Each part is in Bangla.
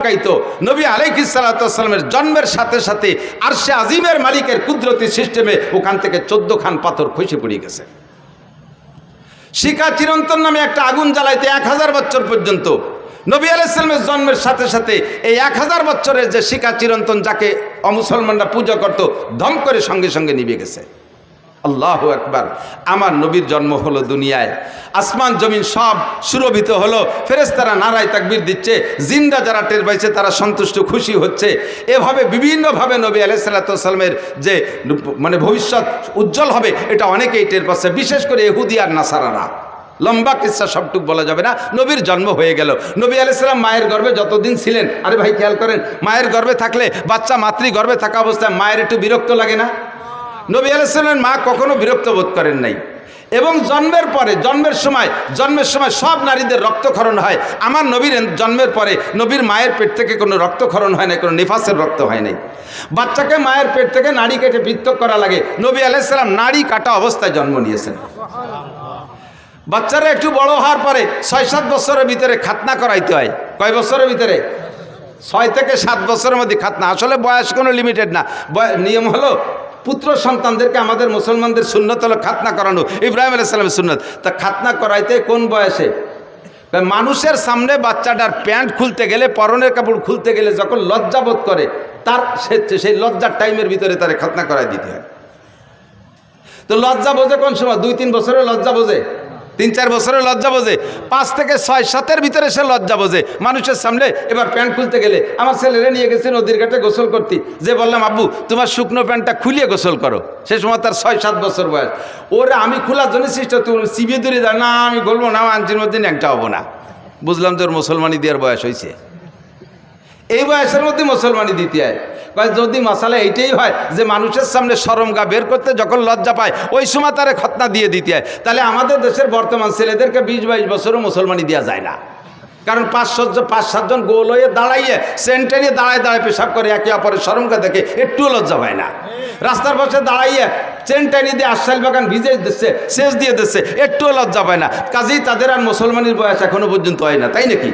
গাইতো নবী আলাইকিসালামের জন্মের সাথে সাথে আর সে আজিমের মালিকের কুদরতি সিস্টেমে ওখান থেকে চোদ্দ খান পাথর খসে গেছে। চিরন্তন নামে একটা আগুন জ্বালাইতে এক হাজার বছর পর্যন্ত নবী আলাইসালামের জন্মের সাথে সাথে এই এক হাজার বছরের যে শিকা চিরন্তন যাকে অমুসলমানরা পুজো করত, ধম করে সঙ্গে সঙ্গে নিভে গেছে। আল্লাহ একবার আমার নবীর জন্ম হলো দুনিয়ায়। আসমান, জমিন সব সুরভিত হলো। ফেরেস্তারা নারায় তাকবির দিচ্ছে। জিন্দা যারা টের পাইছে, তারা সন্তুষ্ট, খুশি হচ্ছে। এভাবে বিভিন্নভাবে নবী আলাইসাল্লামের যে মানে ভবিষ্যৎ উজ্জ্বল হবে, এটা অনেকেই টের পাচ্ছে, বিশেষ করে এহুদি আর নাসারারা। লম্বা কিসা সবটুক বলা যাবে না। নবীর জন্ম হয়ে গেল। নবী আলাইসালাম মায়ের গর্ভে যতদিন ছিলেন, আরে ভাই, খেয়াল করেন, মায়ের গর্ভে থাকলে বাচ্চা মাতৃ গর্ভে থাকা অবস্থায় মায়ের একটু বিরক্ত লাগে না? নবী আলাইসাল্লামের মা কখনো বিরক্ত বোধ করেন নাই। এবং জন্মের পরে, জন্মের সময় জন্মের সময় সব নারীদের রক্তক্ষরণ হয়। আমার নবীর জন্মের পরে নবীর মায়ের পেট থেকে কোনো রক্তক্ষরণ হয় না কোনো নিফাসের রক্ত হয় নাই। বাচ্চাকে মায়ের পেট থেকে নাড়ি কেটে পৃথক করা লাগে। নবী আলাইসাল্লাম নাড়ি কাটা অবস্থায় জন্ম নিয়েছেন। বাচ্চারা একটু বড় হওয়ার পরে ছয় সাত বছরের ভিতরে খাতনা করাইতে হয়। কয় বছরের ভিতরে? ছয় থেকে সাত বছরের মধ্যে খাতনা। আসলে বয়স কোনো লিমিটেড না। নিয়ম হলো পুত্র সন্তানদেরকে আমাদের মুসলমানদের সুন্নত হলো খাতনা করানো। ইব্রাহিম আলাইসালামের সুন্নত। তা খাতনা করাইতে কোন বয়সে? মানুষের সামনে বাচ্চাটার প্যান্ট খুলতে গেলে, পরনের কাপড় খুলতে গেলে যখন লজ্জাবোধ করে, তার সেই লজ্জার টাইমের ভিতরে তারে খাতনা করাই দিতে হয়। তো লজ্জা বোঝে কোন সময়? দুই, তিন বছরে লজ্জা বোঝে। তিন চার বছরের লজ্জা বোঝে। পাঁচ থেকে ছয় সাতের ভিতরে সে লজ্জা বোঝে। মানুষের সামনে এবার প্যান্ট খুলতে গেলে আমার ছেলেরা নিয়ে গেছে নদীর ঘাটে গোসল করতে। যে বললাম, আব্বু, তোমার শুকনো প্যান্টটা খুলিয়ে গোসল করো। সে সময় তার ছয় সাত বছর বয়স। ওরে, আমি খোলার জন্য চেষ্টা তুমি চিবিয়ে দূরে যা না, আমি বলব না আঞ্চির মধ্যে ন্যাংটা হব না। বুঝলাম যে ওর মুসলমানি দেওয়ার বয়স হয়েছে এই বয়সের মধ্যে মুসলমানি দিতে হয় যদি মশালা এইটাই হয় যে মানুষের সামনে সরম গা বের করতে যখন লজ্জা পায়, ওই সময় তারে খতনা দিয়ে দিতে হয়। তাহলে আমাদের দেশের বর্তমান ছেলেদেরকে বিশ বাইশ বছরও মুসলমানি দেওয়া যায় না। কারণ পাঁচ সাতজন পাঁচ সাতজন গোল হয়ে দাঁড়াইয়ে সেন্টারিয়ে দাঁড়ায় দাঁড়ায় পেশাব করে, একে অপরের সরমকা দেখে একটুও লজ্জা হয় না। রাস্তার পাশে দাঁড়াইয়ে চেনটানি দিয়ে আশাইল বাগান ভিজে দিচ্ছে, সেচ দিয়ে দিচ্ছে, একটুও লজ্জা পায় না। কাজেই তাদের আর মুসলমানের বয়স এখনও পর্যন্ত হয় না, তাই নাকি?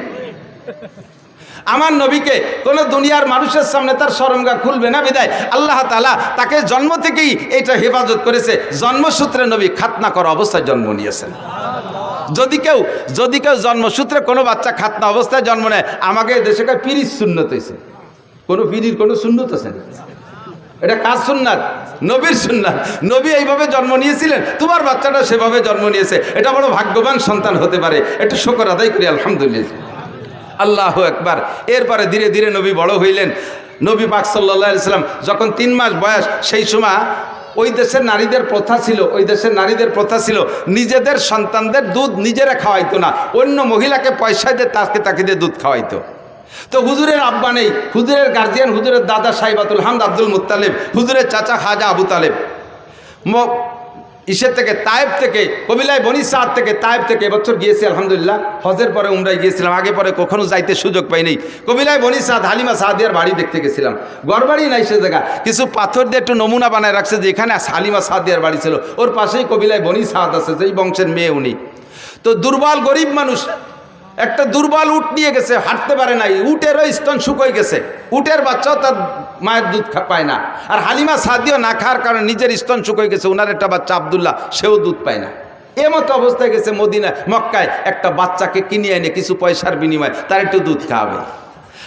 আমার নবীকে কোনো দুনিয়ার মানুষের সামনে তার সরমগা খুলবে না বিদায়। আল্লাহ তালা তাকে জন্ম থেকেই এটা হেফাজত করেছে। জন্মসূত্রে নবী খাতনা করা অবস্থায় জন্ম নিয়েছেন। যদি কেউ যদি কেউ জন্মসূত্রে কোনো বাচ্চা খাতনা অবস্থায় জন্ম নেয়, আমাকে দেশে পিরির শূন্যত হয়েছে কোনো পিরির কোনো শূন্যত আছে? এটা কাজ সুন্নাত? নবীর সুন্নাত। নবী এইভাবে জন্ম নিয়েছিলেন, তোমার বাচ্চাটা সেভাবে জন্ম নিয়েছে। এটা বড় ভাগ্যবান সন্তান হতে পারে। একটু শকর আদায় করি, আলহামদুলিল্লাহ। আল্লাহ একবার এরপরে ধীরে ধীরে নবী বড় হইলেন। নবী পাক সাল্লাহ সাল্লাম যখন তিন মাস বয়স, সেই সময় ওই দেশের নারীদের প্রথা ছিল, ওই দেশের নারীদের প্রথা ছিল, নিজেদের সন্তানদের দুধ নিজেরা খাওয়াইতো না, অন্য মহিলাকে পয়সা দিয়ে তাকে তাকে দিয়ে দুধ খাওয়াইতো। তো হুজুরের আব্বা নেই, হুজুরের গার্জিয়ান হুজুরের দাদা সাইবাতুল হামদ আব্দুল মুতালেব হুজুরের চাচা হাজা আবু তালেব। ইসের থেকে, তায়েব থেকে, কবিলায় বনি সাদ থেকে, তায়েব থেকে এবছর গিয়েছি, আলহামদুলিল্লাহ। হজের পরে উমরায় গিয়েছিলাম, আগে পরে কখনো যাইতে সুযোগ পাইনি। কবিলায় বনি সাদ, হালিমা সাদিয়ার বাড়ি দেখতে গেছিলাম। গড়বাড়ি নাই সে জায়গা। কিছু পাথর দিয়ে একটু নমুনা বানায় রাখছে যে এখানে হালিমা সাদিয়ার বাড়ি ছিল। ওর পাশেই কবিলায় বনি সাদ আছে, যেই বংশের মেয়ে উনি। তো দুর্বল গরিব মানুষ, একটা দুর্বল উট নিয়ে গেছে, হাঁটতে পারে নাই। উটেরও স্তন শুকোয় গেছে। উটের বাচ্চাও তার মায়ের দুধ পায় না। আর হালিমা সাদিও না খাওয়ার কারণে নিজের স্তন শুকিয়ে গেছে। ওনার একটা বাচ্চা আবদুল্লাহ, সেও দুধ পায় না। এমতো অবস্থায় গেছে মদিনা মক্কায় একটা বাচ্চাকে কিনে এনে কিছু পয়সার বিনিময়ে তার একটু দুধ খাওয়াবে।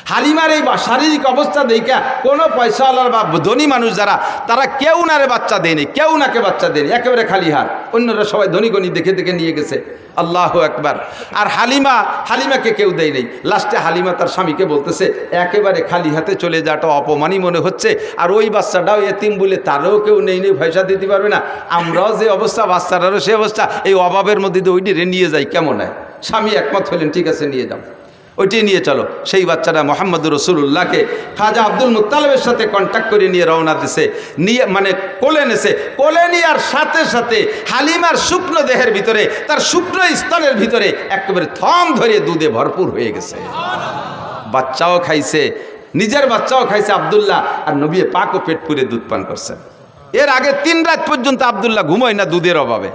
হালিমার এই শারীরিক অবস্থা দেখা কোনো পয়সাওয়ালার বা ধনী মানুষ যারা, তারা কেউ নারে বাচ্চা দেয়নি, কেউ নাকে বাচ্চা দেয়নি, একেবারে খালি হাত। অন্যরা সবাই ধনী গণি দেখে দেখে নিয়ে গেছে। আল্লাহ একবার আর হালিমা, হালিমাকে কেউ দেয় নেই। লাস্টে হালিমা তার স্বামীকে বলতেছে, একেবারে খালি হাতে চলে যাওয়াটা অপমানই মনে হচ্ছে। আর ওই বাচ্চাটাও এতিম বলে তারও কেউ নেই নেই, পয়সা দিতে পারবে না। আমরাও যে অবস্থা বাচ্চাটারও সে অবস্থা, এই অভাবের মধ্যে ওইটি নিয়ে যাই কেমন হয়? স্বামী একমত হলেন, ঠিক আছে, নিয়ে যাও। ওইটি নিয়ে চলো। সেই বাচ্চাটা মোহাম্মদ রসুল্লাহকে খাজা আব্দুল মুতালেবের সাথে কন্ট্যাক্ট করে নিয়ে রওনা দিছে। নিয়ে মানে কোলে নেছে। কোলে নেওয়ার সাথে সাথে হালিমার শুকনো দেহের ভিতরে, তার শুকনো স্তনের ভিতরে একেবারে থম ধরে দুধে ভরপুর হয়ে গেছে। বাচ্চাও খাইছে, নিজের বাচ্চাও খাইছে আবদুল্লাহ, আর নবী পাকও পেট পুরে দুধ পান করছেন এর আগে তিন রাত পর্যন্ত আবদুল্লাহ ঘুমোয় না দুধের অভাবে।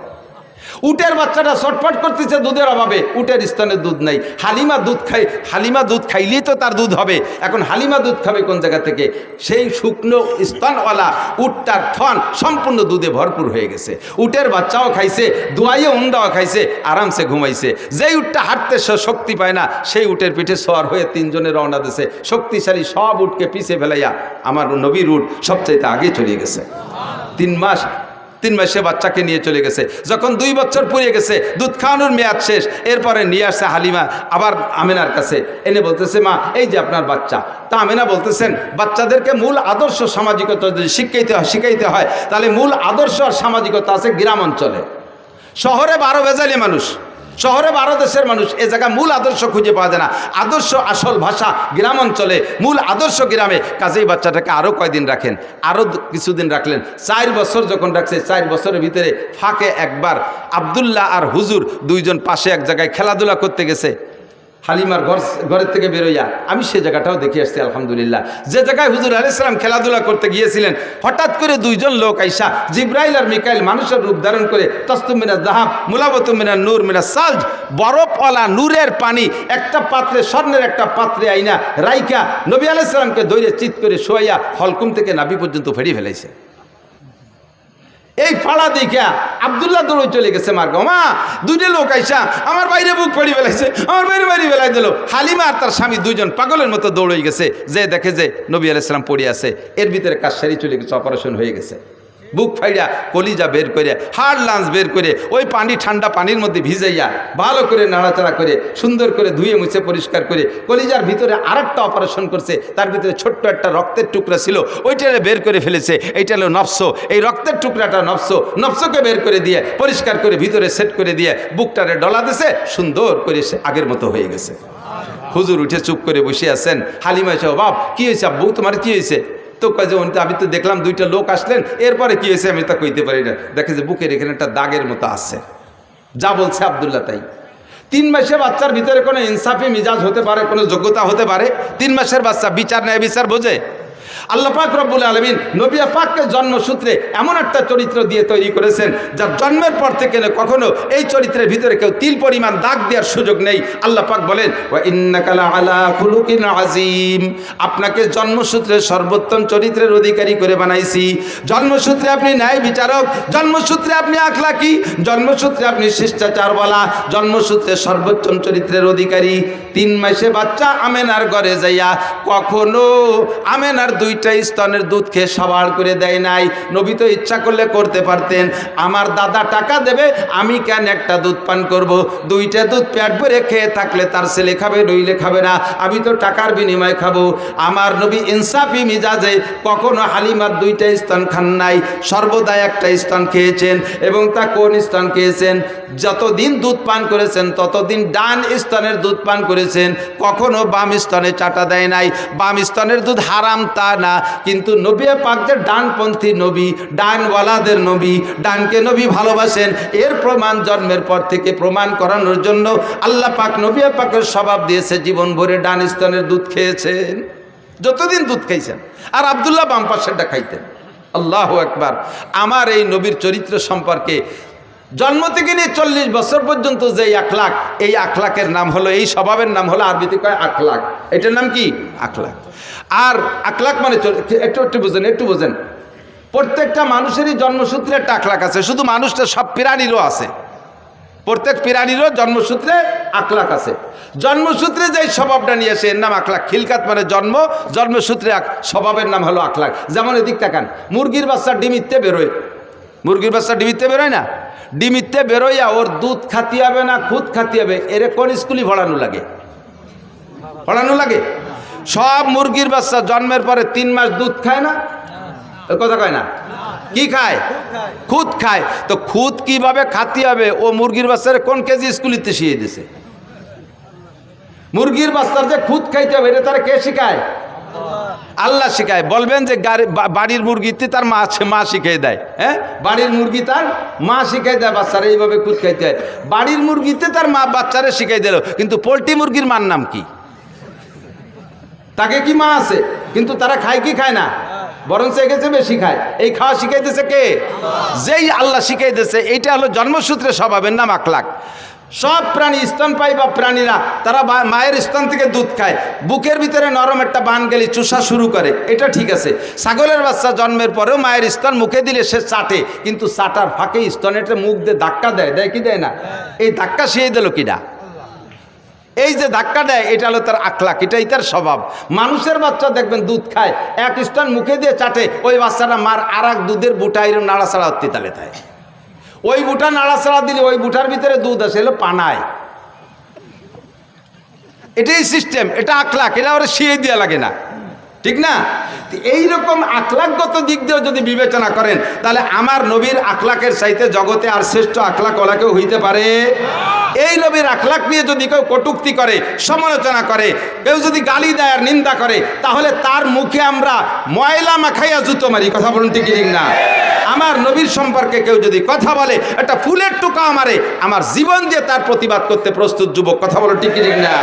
উটের বাচ্চাটা ছটফট করতেছে দুধের অভাবে। উটের স্তনে দুধ নাই। হালিমা দুধ খাই, হালিমা দুধ খাইলেই তো তার দুধ হবে। এখন হালিমা দুধ খাবে কোন জায়গা থেকে? সেই শুকনো স্তনওয়ালা উটটার থন সম্পূর্ণ দুধে ভরপুর হয়ে গেছে। উটের বাচ্চাও খাইছে, দোয়াইয়ে উন্ডাও খাইছে, আরামসে ঘুমাইছে। যেই উটটা হাঁটতে শক্তি পায় না, সেই উটের পিঠে সওয়ার হয়ে তিনজনে রওনা দিছে। শক্তিশালী সব উটকে পিছে ফেলাইয়া আমার নবীর উট সবচাইতে আগে চলে গেছে। তিন মাস তিন মাসে বাচ্চাকে নিয়ে চলে গেছে। যখন দুই বছর পুড়িয়ে গেছে, দুধ খাওয়ানোর মেয়াদ শেষ, এরপরে নিয়ে আসছে হালিমা, আবার আমেনার কাছে। এনে বলতেছে, মা, এই যে আপনার বাচ্চা। তা আমেনা বলতেছেন, বাচ্চাদেরকে মূল আদর্শ সামাজিকতা যদি শিক্ষাইতে হয়, শিখাইতে হয়, তাহলে মূল আদর্শ আর সামাজিকতা আছে গ্রাম অঞ্চলে। শহরে বারো বেজালি মানুষ। শহরে বারো দেশের মানুষ, এ জায়গায় মূল আদর্শ খুঁজে পাওয়া যায় না। আদর্শ আসল ভাষা গ্রাম অঞ্চলে, মূল আদর্শ গ্রামে কাজেই বাচ্চাটাকে আরও কয়দিন রাখেন? আরও কিছুদিন রাখলেন। চার বছর যখন রাখছে, চার বছরের ভিতরে ফাঁকে একবার আবদুল্লাহ আর হুজুর দুইজন পাশে এক জায়গায় খেলাধুলা করতে গেছে। হালিমার ঘর ঘরের থেকে বেরোইয়া। আমি সে জায়গাটাও দেখে আসছি, আলহামদুলিল্লাহ। যে জায়গায় হুজুর আলাইসালাম খেলাধুলা করতে গিয়েছিলেন, হঠাৎ করে দুইজন লোক আইসা, জিব্রাইল আর মিকাইল মানুষের রূপ ধারণ করে তস্তুমিনা জাহাব মুলাবতুমিনা নূর মিনা সালজ, বরফওয়ালা নূরের পানি একটা পাত্রে, স্বর্ণের একটা পাত্রে আইনা রাইকা নবী আলাইসালামকে দৈরে চিত করে শোয়াইয়া হলকুম থেকে নাবি পর্যন্ত ফেরিয়ে ফেলাইছে। এই ফাড়া দেখিয়া আবদুল্লাহ দৌড়ে চলে গেছে মার গো, মা দুইটা লোক আইসা আমার বাইরে বুক পড়ি বেলাইছে আমার বাইরে বাইরে বেলাই দিল। হালিমা আর তার স্বামী দুজন পাগলের মতো দৌড়ে গেছে। যে দেখে যে নবী আলাইসালাম পড়ে আছে এর ভিতরে কাজ সারি চলে গেছে অপারেশন হয়ে গেছে। বুক ফাইড়া, কলিজা বের করে, হাড় লাঞ্চ বের করে, ওই পানি ঠান্ডা পানির মধ্যে ভিজাইয়া ভালো করে নাড়াচাড়া করে, সুন্দর করে ধুয়ে মুছে পরিষ্কার করে, কলিজার ভিতরে আরেকটা অপারেশন করছে, তার ভিতরে ছোট্ট একটা রক্তের টুকরা ছিল, ওইটারে বের করে ফেলেছে, এইটা হলো নফস, এই রক্তের টুকরাটা নফস, নফসকে বের করে দিয়ে পরিষ্কার করে ভিতরে সেট করে দিয়ে বুকটারে ডলা দিছে, সুন্দর করে সে আগের মতো হয়ে গেছে। হুজুর উঠে চুপ করে বসে আছেন, হালিমা এসে, বাপ, কি হয়েছে আব্বু? তোমার কি হয়েছে? তো কয় যে আমি তো দেখলাম দুইটা লোক আসলেন, এরপরে কি হয়েছে আমি তা কইতে পারি না। দেখে যে বুকের এখানে একটা দাগের মতো আছে। যা বলছে আবদুল্লাহ তাই। তিন মাসের বাচ্চার ভিতরে কোনো ইনসাফি, মিজাজ হতে পারে, কোনো যোগ্যতা হতে পারে। তিন মাসের বাচ্চা বিচার নেয় বিচার বোঝে। আল্লাহ পাক রব্বুল আলমিন নবিয়া পাককে জন্মসূত্রে এমন একটা চরিত্র দিয়ে তৈরি করেছেন, যার জন্মের পর থেকে কখনো এই চরিত্রের ভিতরে কেউ তিল পরিমাণ দাগ দেওয়ার সুযোগ নেই। আল্লাহ পাক বলেন, "ওয়া ইন্নাকা লাআলা খুলুকিন আজিম আপনাকে জন্মসূত্রে সর্বোত্তম চরিত্রের অধিকারী করে বানাইছি। জন্মসূত্রে আপনি ন্যায় বিচারক, জন্মসূত্রে আপনি আখলাকি, জন্মসূত্রে আপনি শিষ্টাচার বলা জন্মসূত্রে সর্বোত্তম চরিত্রের অধিকারী। তিন মাসে বাচ্চা আমেনার ঘরে যাইয়া কখনো আমেনার দুইটা স্তনের দুধ খেয়ে সবার করে দেয় নাই। নবী তো ইচ্ছা করলে করতে পারতেন। আমার দাদা টাকা দেবে, আমি কেন একটা দুধ পান করব? দুইটা দুধ পেট ভরে খেয়ে থাকলে তার ছেলে খাবে নইলে খাবে না। আমি তো টাকার বিনিময়ে খাব। আমার নবী ইনসাফি মিজাজে কখনো হালিমার দুইটা স্তন খান নাই। সর্বদা একটা স্তন খেয়েছেন এবং তা কোন স্তন খেয়েছেন? যতদিন দুধ পান করেছেন, ততদিন ডান স্তনের দুধ পান করেছেন, কখনো বাম স্তনে চাটা দেয় নাই। বাম স্তনের দুধ হারাম তা না। কিন্তু নবী পাক যে ডানপন্থী নবী, ডানওয়ালাদের নবী, ডানকে নবী ভালোবাসেন, এর প্রমাণ জন্মের পর থেকে প্রমাণ করানোর জন্য আল্লাহ পাক নবী পাকের স্বভাব দিয়েছে, জীবন ভরে ডান স্তনের দুধ খেয়েছেন। যতদিন দুধ খাইছেন। আর আবদুল্লাহ বাম পাশেরটা খাইতেন। আল্লাহ একবার আমার এই নবীর চরিত্র সম্পর্কে জন্ম থেকে নিয়ে চল্লিশ বছর পর্যন্ত যে আখলাক, এই আখলাকের নাম হলো, এই স্বভাবের নাম হলো আরবিতে কয় আখলাক। এটার নাম কি? আখলাক। আর আখলাক মানে একটু একটু বোঝেন একটু বোঝেন। প্রত্যেকটা মানুষেরই জন্মসূত্রে একটা আখলাক আছে, শুধু মানুষটা সব প্রাণীরও আছে। প্রত্যেক প্রাণীরও জন্মসূত্রে আখলাক আছে। জন্মসূত্রে যে স্বভাবটা নিয়ে আসে, এর নাম আখলাক। খিলকাত মানে জন্ম, জন্মসূত্রে আখ- স্বভাবের নাম হলো আখলাক। যেমন এদিক তাকান, মুরগির বাচ্চা ডিমিতে বেরোয়। মুরগির বাচ্চা ডিমিতে বেরোয় না? ডিমিতে বেরোইয়া ওর দুধ খাতি হবে না, খুদ খাতি হবে এরে কোন স্কুলই ভরানো লাগে? ভরানো লাগে? সব মুরগির বাচ্চা জন্মের পরে তিন মাস দুধ খায় না? কথা কয় না? কি খায়? খুদ খায়। তো খুদ কীভাবে খাতি হবে ও মুরগির বাচ্চারে কোন কেজি স্কুলিতে শিখিয়ে দিছে? মুরগির বাচ্চার যে খুদ খাইতে হবে, এটা তারা কে শিখায়? আল্লাহ শিখায়। বলবেন যে বাড়ির মুরগিতে তার মা মা শিখিয়ে দেয়। হ্যাঁ? বাড়ির মুরগি তার মা শিখাই দেয়, বাচ্চারা এইভাবে খুদ খাইতে হয়। বাড়ির মুরগিতে তার মা বাচ্চারা শিখাই দিল। কিন্তু পোলট্রি মুরগির মার নাম কি? তাকে কি মা আছে? কিন্তু তারা খায় কি খায় না? বরং সে গেছে বেশি খায়। এই খাওয়া শিখাইতেছে কে? যেই আল্লাহ শিখাইতেছে, এইটা হলো জন্মসূত্রে স্বভাবের নাম আখলাক। সব প্রাণী স্তনপায়ী বা প্রাণীরা, তারা মায়ের স্তন থেকে দুধ খায়। বুকের ভিতরে নরম একটা বান গেলে চুষা শুরু করে। এটা ঠিক আছে। ছাগলের বাচ্চা জন্মের পরেও মায়ের স্তন মুখে দিলে সে চাটে, কিন্তু চাটার ফাঁকে স্তনেতে মুখ দিয়ে ধাক্কা দেয় দেয় কি দেয় না? এই ধাক্কা শিয়ে দিল কিনা এই যে ধাক্কা দেয়, এটা হলো তার আখলাক এটাই তার স্বভাব। মানুষের বাচ্চা দেখবেন দুধ খায়, এক স্তন মুখে দিয়ে চাটে, ওই বাচ্চাটা মার আর দুধের বুটা এরম নাড়াচাড়া হতে তালে তাই ওই বুটা নাড়াচাড়া দিলে, ওই বুটার ভিতরে দুধ আসে এলো পানায়। এটাই সিস্টেম এটা আখলাক এটা ওরা শিয়ে দেওয়া লাগে না। ঠিক না? তো এইরকম আখলাকগত দিক দিয়েও যদি বিবেচনা করেন, তাহলে আমার নবীর আখলাকের চাইতে জগতে আর শ্রেষ্ঠ আখলাক ওলা কেউ হইতে পারে? এই নবীর আখলাক নিয়ে যদি কেউ কটুক্তি করে, সমালোচনা করে, কেউ যদি গালি দেয় আর নিন্দা করে, তাহলে তার মুখে আমরা ময়লা মাখাইয়া জুতো মারি। কথা বলুন ঠিক ঠিক না? আমার নবীর সম্পর্কে কেউ যদি কথা বলে, একটা ফুলের টুকা মারে, আমার জীবন দিয়ে তার প্রতিবাদ করতে প্রস্তুত যুবক, কথা বলো ঠিক ঠিক না?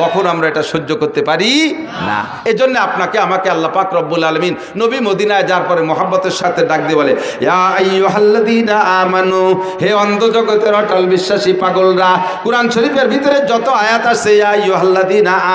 কখন আমরা এটা সহ্য করতে পারি না। এই জন্য আপনাকে, আমাকে আল্লাহ পাক রব্বুল আলমিন নবী মদিনায় যার পরে মোহাব্বতের সাথে ডাক দিয়ে বলে আমানু, হে অন্ধ জগতের অটল বিশ্বাসী পাগলরা, কোরআন শরীফের ভিতরে যত আয়াত আছে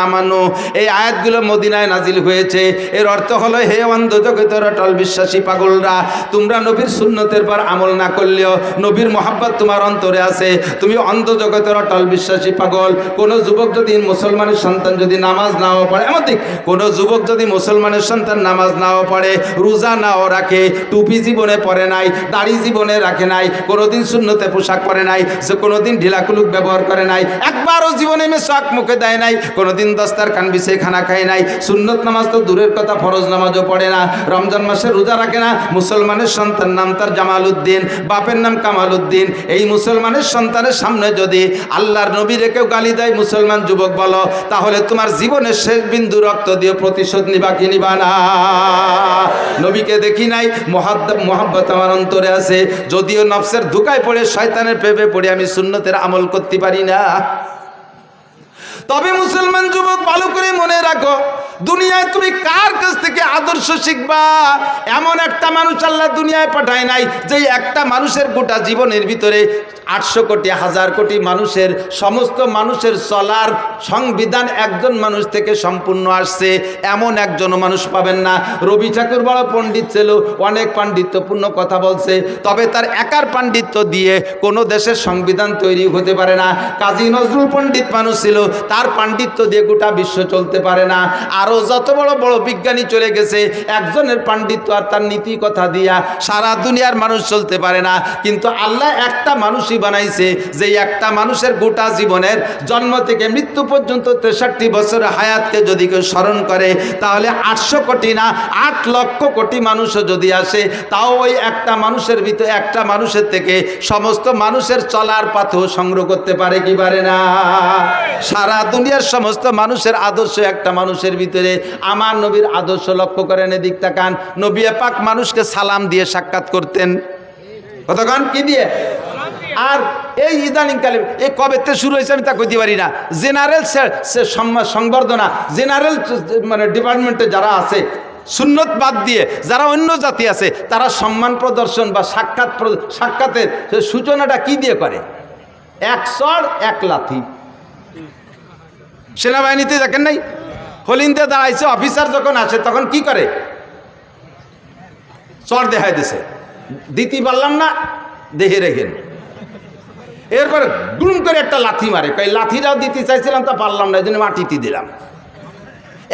আমানু, এই আয়াতগুলো মদিনায় নাজিল হয়েছে। এর অর্থ হলো, হে অন্ধ জগতের অটল বিশ্বাসী পাগলরা, তোমরা নবীর সুন্নতের পর আমল না করলেও নবীর মোহাব্বত তোমার অন্তরে আছে। তুমি অন্ধ জগতের অটল বিশ্বাসী পাগল। কোন যুবক যদি মুসলমানের সন্তান যদি নামাজ নাও পড়ে দিক কোনো যুবক যদি মুসলমানের সন্তান নামাজ নাও পড়ে, রোজা নাও রাখে, টুপি জীবনে পরে নাই, দাড়ি জীবনে রাখে নাই, কোনোদিন শূন্যতে পোশাক পরে নাই সে কোনোদিন ঢিলাকুলুক ব্যবহার করে নাই, একবারও জীবনে মে শখ মুখে দেয় নাই, কোনোদিন দস্তার খান বিছে খানা খায় নাই, সুন্নত নামাজ তো দূরের কথা, ফরজ নামাজও পড়ে না, রমজান মাসে রোজা রাখে না, মুসলমানের সন্তান নাম তার জামাল উদ্দিন বাপের নাম কামাল উদ্দিন এই মুসলমানের সন্তানের সামনে যদি আল্লাহর নবীরে কেউ গালি দেয়, মুসলমান যুবক বলো তাহলে তোমার জীবনের শেষ বিন্দু রক্ত দিয়ে প্রতিশোধ নিবা কি নিবা না? নবীকে দেখি নাই মহাব্বত আমার অন্তরে আছে। যদিও নফসের ধুকায় পড়ে, শয়তানের পেপে পড়ে আমি সুন্নতের আমল করতে পারি না। তবে মুসলমান যুবক ভালো করে মনে রাখো দুনিয়ায় তুমি কার কাছ থেকে আদর্শ শিখবা? এমন একটা মানুষ আল্লাহ দুনিয়ায় পাঠায় নাই যে একটা মানুষের গোটা জীবনের ভিতরে আটশো কোটি, হাজার কোটি মানুষের, সমস্ত মানুষের চলার সংবিধান একজন মানুষ থেকে সম্পূর্ণ আসছে। এমন একজন মানুষ পাবেন না। রবি ঠাকুর বড় পণ্ডিত ছিল, অনেক পাণ্ডিত্যপূর্ণ কথা বলছে, তবে তার একার পাণ্ডিত্য দিয়ে কোনো দেশের সংবিধান তৈরি হতে পারে না। কাজী নজরুল পণ্ডিত মানুষ ছিল, তার পাণ্ডিত্য দিয়ে গোটা বিশ্ব চলতে পারে না। আরও যত বড় বড় বিজ্ঞানী চলে গেছে, একজনের পাণ্ডিত্য আর তার নীতি কথা দিয়া সারা দুনিয়ার মানুষ চলতে পারে না। কিন্তু আল্লাহ একটা মানুষই বানাইছে যে একটা মানুষের গোটা জীবনের জন্ম থেকে মৃত্যু পর্যন্ত তেষট্টি বছরের হায়াতকে যদি কেউ স্মরণ করে, তাহলে আটশো কোটি না, আট লক্ষ কোটি মানুষও যদি আসে, তাও ওই একটা মানুষের ভিতরে, একটা মানুষের থেকে সমস্ত মানুষের চলার পাথও সংগ্রহ করতে পারে কি পারে না? সারা দুনিয়ার সমস্ত মানুষের আদর্শ একটা মানুষের ভিতরে আমার নবীর আদর্শ লক্ষ্য করেন, এদিক তাকান। নবী পাক মানুষকে সালাম দিয়ে সাক্ষাৎ করতেন। কতক্ষণ? কি দিয়ে? আর এই ইদানিং কালে, এই কবে থেকে শুরু হয়েছে আমি তা কইতে পারি না। জেনারেল সংবর্ধনা, জেনারেল মানে ডিপার্টমেন্টে যারা আছে, সুন্নত বাদ দিয়ে যারা অন্য জাতি আছে, তারা সম্মান প্রদর্শন বা সাক্ষাৎ সাক্ষাতের সূচনাটা কি দিয়ে করে? এক চড় এক লাথি। সেনাবাহিনীতে দেখেন নাই? হলিন্দে দাঁড়াইছে, অফিসার যখন আসে, তখন কি করে? চড় দেখাই দিছে। দিতে পারলাম না, দেহে রেখেন এরপরে গুম করে একটা লাথি মারে। কই লাথিটাও দিতে চাইছিলাম তা পারলাম না এই জন্য মাটিতে দিলাম।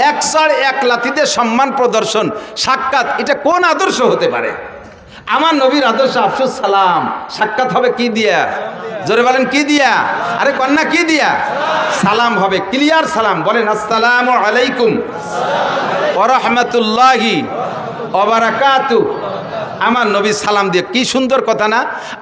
এক চড় এক লাথিতে সম্মান প্রদর্শন, সাক্ষাৎ। এটা কোন আদর্শ হতে পারে? আমার নবীর আদর্শ আফসুস সালাম। সাক্ষাৎ হবে কি দিয়া? জোরে বলেন, কি দিয়া? আরে কন্যা, কি দিয়া? সালাম হবে, ক্লিয়ার সালাম। বলেন, আসসালাম আলাইকুম। ওরহমতুল্লাহি অবারাকাতু আমার নবী সালাম দিয়ে কি সুন্দর কথা না?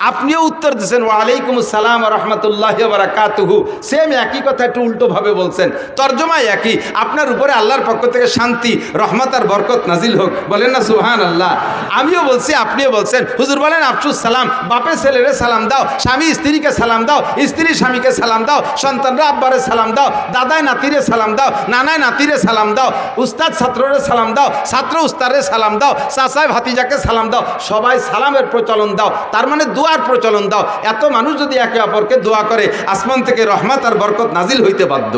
আপনিও উত্তর দিচ্ছেন ওয়ালাইকুম সালাম রহমতুল্লাহ বারাকাতুহু। সেম একই কথা একটু উল্টোভাবে বলছেন। তর্জমাই একই। আপনার উপরে আল্লাহর পক্ষ থেকে শান্তি, রহমত আর বরকত নাজিল হোক। বলেন না সুহান আল্লাহ আমিও বলছি, আপনিও বলছেন, হুজুর বলেন, আফসুস সালাম বাপে ছেলেরে সালাম দাও, স্বামী স্ত্রীকে সালাম দাও, স্ত্রী স্বামীকে সালাম দাও, সন্তানরা আব্বারে সালাম দাও, দাদায় নাতিরে সালাম দাও, নানায় নাতিরে সালাম দাও, উস্তাদ ছাত্ররে সালাম দাও, ছাত্র উস্তারে সালাম দাও, চাচায় ভাতিজাকে সালাম দাও। সবাই সালামের প্রচলন দাও। তার মানে দোয়ার প্রচলন দাও। এত মানুষ যদি একে অপরকে দোয়া করে, আসমান থেকে রহমত আর বরকত নাজিল হইতে বাধ্য।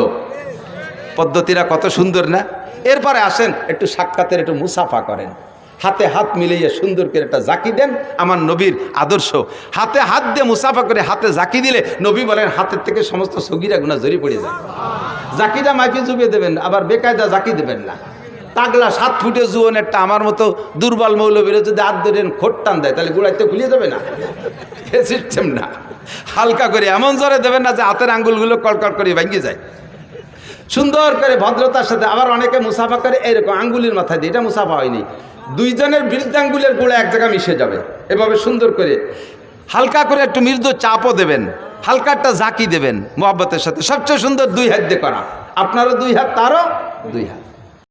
পদ্ধতিরা কত সুন্দর না? এরপরে আসেন, একটু সাক্ষাতের, একটু মুসাফা করেন। হাতে হাত মিলিয়ে সুন্দর করে একটা জাকি দেন আমার নবীর আদর্শ। হাতে হাত দিয়ে মুসাফা করে হাতে জাকি দিলে নবী বলেন, হাতের থেকে সমস্ত সগিরা গুণা জড়ি পড়ে যায়। জাকিটা মাইকে জুবিয়ে দেবেন, আবার বেকায়দা জাকি দেবেন না। তাগলা সাত ফুটে জুয়ন একটা আমার মতো দুর্বল মৌলবীরা যদি হাত খোট টান দেয়, তাহলে গুড়াইতে খুলিয়ে যাবে না? সিস্টেম না। হালকা করে এমন জোরে দেবেন না যে হাতের আঙ্গুলগুলো কড়কড় করে ভেঙে যায়। সুন্দর করে ভদ্রতার সাথে আবার অনেকে মুসাফা করে, এরকম আঙ্গুলির মাথায় দিয়ে, এটা মুসাফা হয়নি। দুইজনের বৃদ্ধ আঙ্গুলের গোড়া এক জায়গায় মিশে যাবে। এভাবে সুন্দর করে হালকা করে একটু মৃদু চাপও দেবেন, হালকা একটা জাকি দেবেন মোহাব্বতের সাথে। সবচেয়ে সুন্দর দুই হাত দিয়ে করা। আপনারও দুই হাত, তারও দুই হাত।